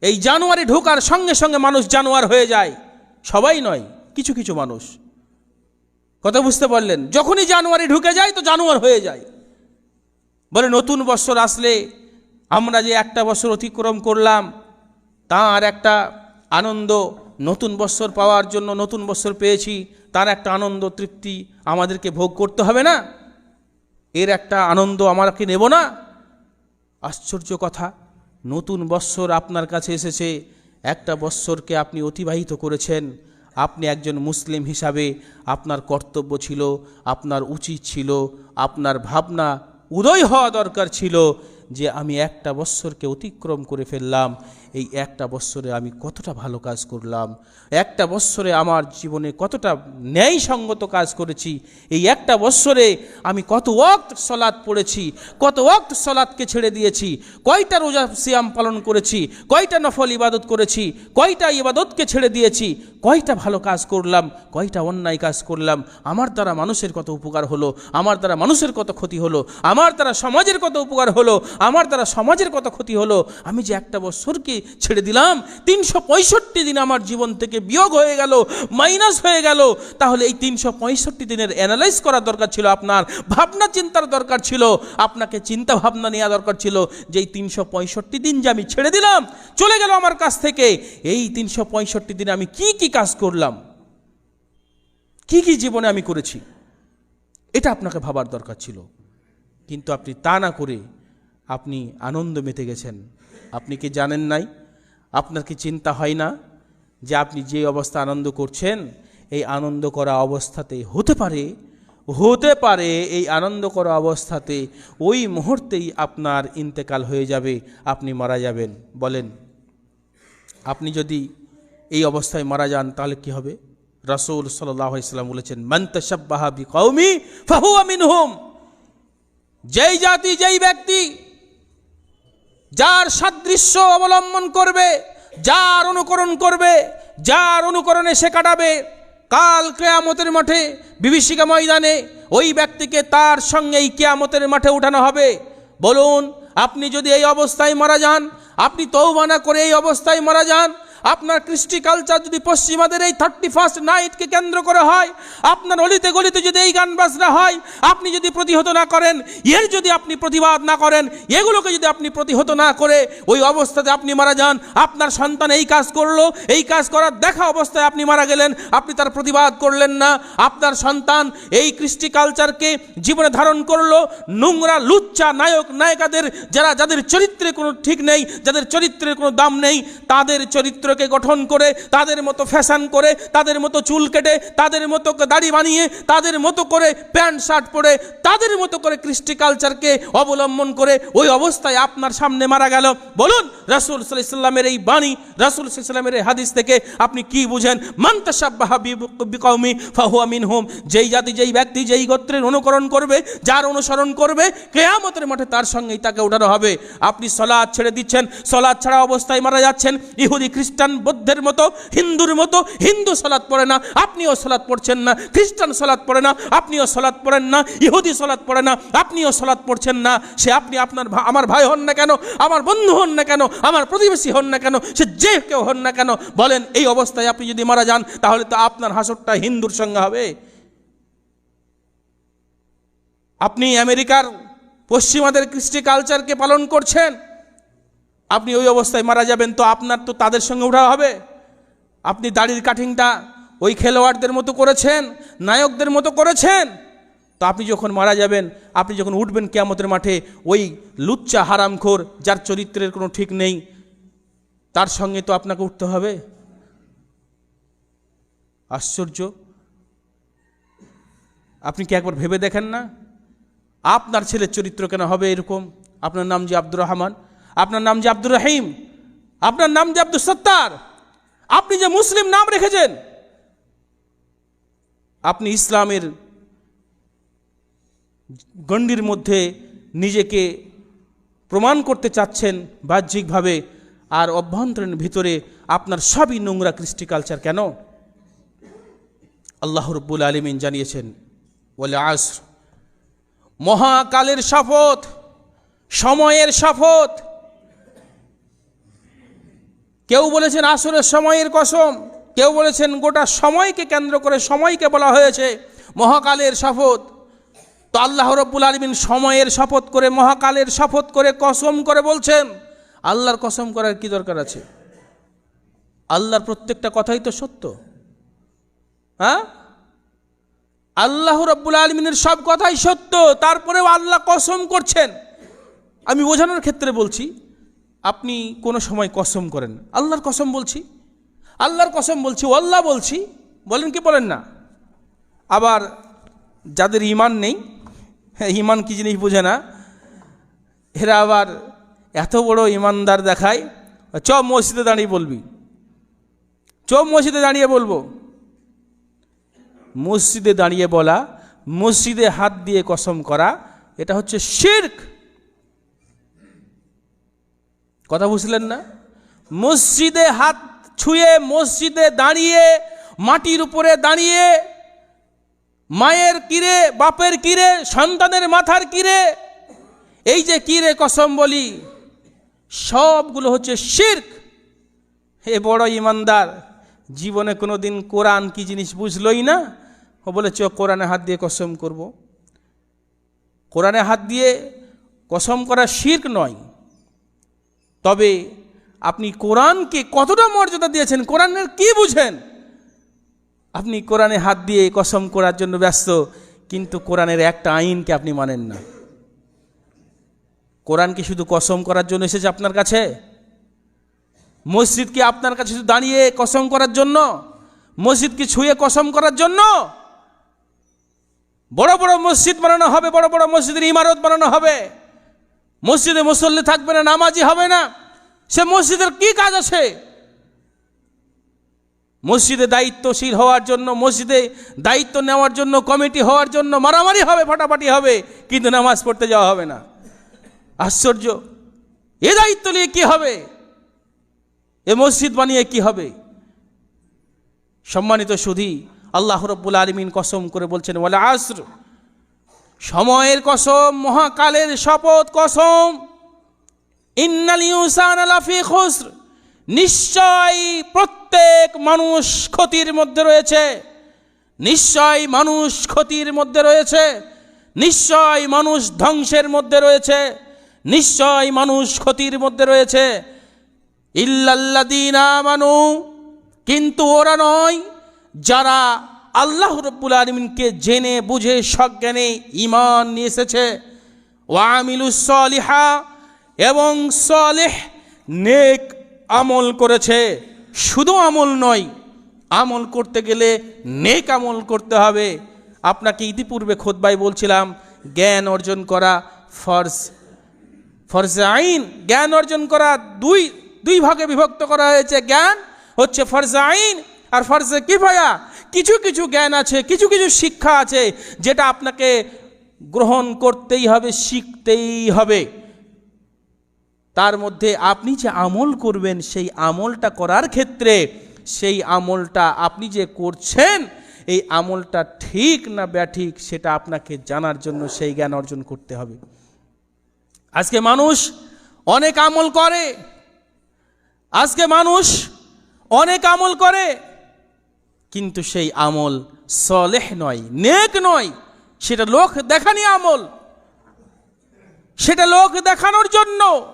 এই জানুয়ারি ঢোকার সঙ্গে সঙ্গে মানুষ জানোয়ার হয়ে যায়। সবাই নয়, কিছু কিছু মানুষ। কথা বুঝতে পারলেন? যখনই জানুয়ারি ঢুকে যায় তো জানোয়ার হয়ে যায়। বলে, নতুন বছর আসলে আমরা যে একটা বছর অতিক্রম করলাম, তার একটা আনন্দ নতুন বছর পাওয়ার জন্য নতুন বছর পেয়েছি, তার একটা আনন্দ তৃপ্তি আমাদেরকে ভোগ করতে হবে না? এর একটা আনন্দ আমাকে নেব না? আশ্চর্য কথা। নতুন বৎসর আপনার কাছে এসেছে, একটা বৎসরকে আপনি অতিবাহিত করেছেন। আপনি একজন মুসলিম হিসাবে আপনার কর্তব্য ছিল, আপনার উচিত ছিল, আপনার ভাবনা উদয় হওয়া দরকার ছিল যে আমি একটা বৎসরকে অতিক্রম করে ফেললাম। এই একটা বৎসরে আমি কতটা ভালো কাজ করলাম, একটা বৎসরে আমার জীবনে কতটা ন্যায়সঙ্গত কাজ করেছি, এই একটা বৎসরে আমি কত ওয়াক্ত সলাদ পড়েছি, কত ওয়াক্ত সলাদকে ছেড়ে দিয়েছি, কয়টা রোজা সিয়াম পালন করেছি, কয়টা নফল ইবাদত করেছি, কয়টা ইবাদতকে ছেড়ে দিয়েছি, কয়টা ভালো কাজ করলাম, কয়টা অন্যায় কাজ করলাম, আমার দ্বারা মানুষের কত উপকার হলো, আমার দ্বারা মানুষের কত ক্ষতি হলো, আমার দ্বারা সমাজের কত উপকার হলো, আমার দ্বারা সমাজের কত ক্ষতি হলো, আমি যে একটা বছরকে ছেড়ে দিলাম। তিনশো পঁয়ষট্টি দিন আমার জীবন থেকে বিয়োগ হয়ে গেল, মাইনাস হয়ে গেল। তাহলে এই তিনশো পঁয়ষট্টি দিনের অ্যানালাইজ করা দরকার ছিল আপনার, ভাবনা চিন্তার দরকার ছিল, আপনাকে চিন্তা ভাবনা নেওয়া দরকার ছিল যে এই তিনশো পঁয়ষট্টি দিন যে আমি ছেড়ে দিলাম, চলে গেল আমার কাছ থেকে। এই তিনশো পঁয়ষট্টি দিনে আমি কি কি কাজ করলাম? কি কি জীবনে আমি করেছি? এটা আপনাকে ভাবার দরকার ছিল। কিন্তু আপনি তা না করে আপনি আনন্দ মেতে গেছেন। আপনি কি জানেন নাই? আপনার কি চিন্তা হয় না যে আপনি যে অবস্থা আনন্দ করছেন, এই আনন্দ করা অবস্থাতে হতে পারে হতে পারে এই আনন্দ করা অবস্থাতে ওই মুহূর্তেই আপনার ইন্তেকাল হয়ে যাবে, আপনি মারা যাবেন। বলেন, আপনি যদি এই অবস্থায় মারা যান তাহলে কি হবে? রাসূল সাল্লাম বলেছেন, মান তাশাব্বাহা বিকৌমি ফাহুয়া মিনহুম। যেই জাতি, যেই ব্যক্তি যার সাদৃশ্য অবলম্বন করবে, যার অনুকরণ করবে, যার অনুকরণে সে কাটাবে, কাল কেয়ামতের মাঠে, বিভীষিকা ময়দানে ওই ব্যক্তিকে তার সঙ্গে এই কেয়ামতের মাঠে উঠানো হবে। বলুন, আপনি যদি এই অবস্থায় মারা যান, আপনি তৌবানা করে এই অবস্থায় মারা যান আপনার কৃষ্টি কালচার যদি পশ্চিমাদের এই থার্টি ফার্স্ট নাইটকে কেন্দ্র করে হয়, আপনার অলিতে গলিতে যদি এই গান বাজনা হয়, আপনি যদি প্রতিহত না করেন, এর যদি আপনি প্রতিবাদ না করেন, এগুলোকে যদি আপনি প্রতিহত না করে, ওই অবস্থাতে আপনি মারা যান, আপনার সন্তান এই কাজ করল, এই কাজ করার দেখা অবস্থায় আপনি মারা গেলেন, আপনি তার প্রতিবাদ করলেন না, আপনার সন্তান এই কৃষ্টি কালচারকে জীবনে ধারণ করল, নোংরা, লুচ্চা নায়ক, নায়িকাদের, যারা, যাদের চরিত্রে কোনো ঠিক নেই, যাদের চরিত্রের কোনো দাম নেই, তাদের চরিত্রকে গঠন করে, তাদের মতো ফ্যাশন করে, তাদের মতো চুল কেটে, তাদের মতো দাড়ি বানিয়ে, তাদের মতো করে প্যান্ট, শার্ট পরে, তাদের মতো করে কৃষ্টি কালচারকে অবলম্বন করে ওই অবস্থায় আপনার সামনে মারা গেল। বলুন, রাসুল সাল্লামের এই বাণী, রাসুল সাল্লামের এই হাদিস থেকে আপনি কি বুঝেন? মান্তাসাব্বাহা মিনহুম, যেই জাতি, যেই ব্যক্তি, যেই গোত্রের অনুকরণ করবে, যার অনুসরণ করবে, কেয়ামতের মাঠে তার সঙ্গেই তাকে উঠানো হবে। আপনি সলাদ ছেড়ে দিচ্ছেন সলাদ ছাড়া অবস্থায় মারা যাচ্ছেন, ইহুদি খ্রিস্টান বৌদ্ধের মতো, হিন্দুর মতো, হিন্দু সলাদ পড়ে না, আপনিও সলাদ পড়ছেন না, খ্রিস্টান সলাদ পড়ে না, আপনিও সলাদ পড়েন না, ইহুদি সলাদ পড়ে না, আপনিও সলাদ পড়ছেন না, সে আপনি আপনার আমার ভাই হন না কেন, আমার বন্ধু হন না কেন, আমার প্রতিবেশী হন না কেন, সে যে কেউ হন না কেন, বলেন এই অবস্থায় আপনি যদি মারা যান, তাহলে তো আপনার হাসরটা হিন্দুর সঙ্গে হবে। আপনি আমেরিকার পশ্চিমাদের কৃষ্টি কালচারকে পালন করছেন আপনি ওই অবস্থায় মারা যাবেন, তো আপনার তো তাদের সঙ্গে উঠা হবে। আপনি দাড়ির কাটিংটা ওই খেলোয়াড়দের মতো করেছেন, নায়কদের মতো করেছেন। তো আপনি যখন মারা যাবেন, আপনি যখন উঠবেন কেয়ামতের মাঠে, ওই লুচ্চা হারামখোর, যার চরিত্রের কোনো ঠিক নেই, তার সঙ্গে তো আপনাকে উঠতে হবে। আশ্চর্য। আপনি কি একবার ভেবে দেখেন না? আপনার ছেলের চরিত্র কেন হবে এরকম? আপনার নাম যে আব্দুর রহমান আপনার নাম যে আব্দুর রহিম, আপনার নাম যে আব্দুল সত্তার, আপনি যে মুসলিম নাম রেখেছেন, আপনি ইসলামের গণ্ডির মধ্যে নিজেকে প্রমাণ করতে চাচ্ছেন বাহ্যিকভাবে, আর অভ্যন্তরীণ ভিতরে আপনার সবই নোংরা কৃষ্টি কালচার কেন? আল্লাহ রব্বুল আলমিন জানিয়েছেন বলে আসর, মহাকালের শপথ, সময়ের শপথ কেউ বলেছেন আসরের সময়ের কসম, কেউ বলেছেন গোটা সময়কে কেন্দ্র করে সময়কে বলা হয়েছে মহাকালের শপথ। তো আল্লাহ রব্বুল আলমিন সময়ের শপথ করে, মহাকালের শপথ করে কসম করে বলছেন, আল্লাহর কসম করার কি দরকার আছে? আল্লাহর প্রত্যেকটা কথাই তো সত্য। হ্যাঁ? আল্লাহ রব্বুল আলমিনের সব কথাই সত্য, তারপরেও আল্লাহ কসম করছেন। আমি বোঝানোর ক্ষেত্রে বলছি আপনি কোনো সময় কসম করেন। আল্লাহর কসম বলছি। আল্লাহর কসম বলছি আল্লাহ বলছি। বলেন কি বলেন না। আবার যাদের ইমান নেই হ্যাঁ, ইমান কি জিনিস বোঝে না। এরা আবার এত বড় ইমানদার দেখায় চ মসজিদে দাঁড়িয়ে বলবি। চ মসজিদে দাঁড়িয়ে বলব। মসজিদে দাঁড়িয়ে বলা মসজিদে হাত দিয়ে কসম করা এটা হচ্ছে শির্ক। কথা বুঝলেন না? মসজিদে হাত ছুঁয়ে, মসজিদে দাঁড়িয়ে, মাটির উপরে দাঁড়িয়ে, মায়ের কিরে, বাপের কিরে, সন্তানের মাথার কিরে, এই যে কিরে কসম বলি, সবগুলো হচ্ছে শির্ক। হে বড় ইমানদার, জীবনে কোনো দিন কোরআন কি জিনিস বুঝলই না? ও বলে চ কোরআনে হাত দিয়ে কসম করব। কোরআনে হাত দিয়ে কসম করা শির্ক নয়। তবে আপনি কোরআনকে কতটা মর্যাদা দিয়েছেন? কোরআনের কি বুঝেন? আপনি কোরআনে হাত দিয়ে কসম করার জন্য ব্যস্ত, কিন্তু কোরআনের একটা আইনকে আপনি মানেন না। কোরআন কি শুধু কসম করার জন্য এসেছে আপনার কাছে? মসজিদ কি আপনার কাছে শুধু দাঁড়িয়ে কসম করার জন্য? মসজিদ কি ছুঁয়ে কসম করার জন্য? বড় বড় মসজিদ বানানো হবে, বড় বড় মসজিদের ইমারত বানানো হবে। মসজিদে মুসল্লি থাকবে না, নামাজি হবে না। সে মসজিদের কি কাজ আছে? মসজিদে দায়িত্বশীল হওয়ার জন্য, মসজিদে দায়িত্ব নেওয়ার জন্য, কমিটি হওয়ার জন্য মারামারি হবে, ফাটাফাটি হবে, কিন্তু নামাজ পড়তে যাওয়া হবে না। আশ্চর্য। এ দায়িত্ব নিয়ে কি হবে? এ মসজিদ বানিয়ে কি হবে? সম্মানিত সুধী, আল্লাহ রব্বুল আলমিন কসম করে বলছেন বলে আসর সময়ের কসম, মহাকালের শপথ কসম। ইন্নাল খুসর। নিশ্চয় প্রত্যেক মানুষ ক্ষতির মধ্যে রয়েছে। নিশ্চয় মানুষ ক্ষতির মধ্যে রয়েছে। নিশ্চয় মানুষ ধ্বংসের মধ্যে রয়েছে। নিশ্চয় মানুষ ক্ষতির মধ্যে রয়েছে। ইল্লাল্লাদিনা মানু কিন্তু ওরা নয়, যারা আল্লাহ রব্বুল আলমিনকে জেনে, বুঝে, সজ্ঞানে ইমান নিয়ে এসেছে। ওয়ামিলুসলিহা এবং সলেহ নেক আমল করেছে। শুধু আমল নয়, আমল করতে গেলে নেক আমল করতে হবে। আপনাকে ইতিপূর্বে খোদবাই বলছিলাম, জ্ঞান অর্জন করা ফর্জ। ফরজে আইন, জ্ঞান অর্জন করা দুই দুই ভাগে বিভক্ত করা হয়েছে। জ্ঞান হচ্ছে ফরজে আইন আর ফরজে কিফায়া। কিছু কিছু জ্ঞান আছে, কিছু কিছু শিক্ষা আছে, যেটা আপনাকে গ্রহণ করতেই হবে, শিখতেই হবে। তার মধ্যে আপনি যে আমল করবেন, সেই আমলটা করার ক্ষেত্রে, সেই আমলটা আপনি যে করছেন, এই আমলটা ঠিক না ব্যাঠিক, সেটা আপনাকে জানার জন্য সেই জ্ঞান অর্জন করতে হবে। আজকে মানুষ অনেক আমল করে। আজকে মানুষ অনেক আমল করে। কিন্তু সেই আমল সলেহ নয়, নেক নয়। সেটা লোক দেখানি আমল। সেটা লোক দেখানোর জন্য।